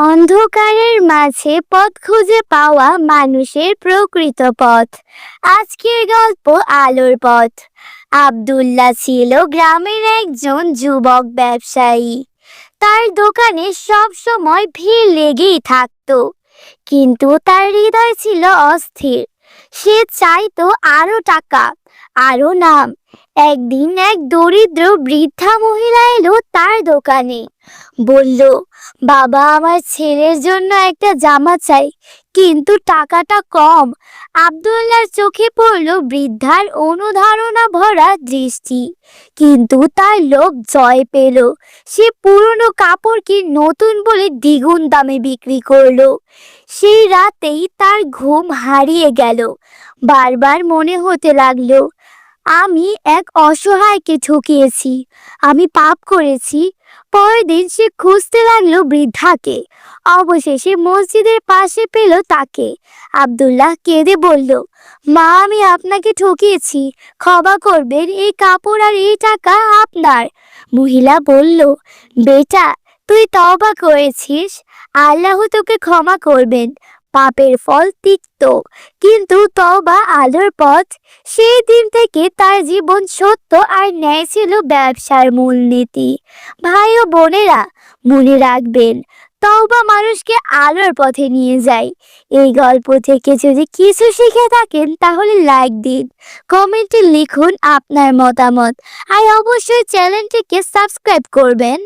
অন্ধকারের মাঝে পথ খুঁজে পাওয়া মানুষের প্রকৃত পথ। আজকের গল্প আলোর পথ। আব্দুল্লাহ ছিল গ্রামের একজন যুবক ব্যবসায়ী। তার দোকানে সব সময় ভিড় লেগেই থাকতো। কিন্তু তার হৃদয় ছিল অস্থির। সে চাইতো আরও টাকা। আরও নাম। একদিন এক দরিদ্র বৃদ্ধা মহিলা এলো তার দোকানে। বলল, বাবা, আমার ছেলের জন্য একটা জামা চাই, কিন্তু টাকাটা কম। আব্দুল্লাহর চোখে পড়ল বৃদ্ধার অনুধারণা ভরা দৃষ্টি। কিন্তু তার লোক জয় পেল। সে পুরনো কাপড়কে নতুন বলে দ্বিগুণ দামে বিক্রি করল। সেই রাতেই তার ঘুম হারিয়ে গেল। বারবার মনে হতে লাগল আমি এক অসহায়কে ঠকিয়েছি। আমি পাপ করেছি। পরের দিন সে খুঁজতে লাগল বৃদ্ধাকে। অবশেষে মসজিদের পাশে পেল তাকে। আবদুল্লাহ কেঁদে বলল, মা, আমি আপনাকে ঠকিয়েছি। ক্ষমা করবেন, এই কাপড় আর এই টাকা আপনার। মহিলা বলল, বেটা, তুই তবা করেছিস। আল্লাহ তোকে ক্ষমা করবেন। পাপের ফল তিক্ত। কিন্তু তওবা আলোর পথ, সেই দিন থেকে তার জীবন সত্য আর ন্যায় ছিল ব্যবসার মূলনীতি। ভাই ও বোনেরা, মনে রাখবেন, তওবা মানুষকে আলোর পথে নিয়ে যায়। এই গল্প থেকে যদি কিছু শিখে থাকেন, তাহলে লাইক দিন কমেন্টে লিখুন আপনার মতামত। আর অবশ্যই চ্যানেলটিকে সাবস্ক্রাইব করবেন।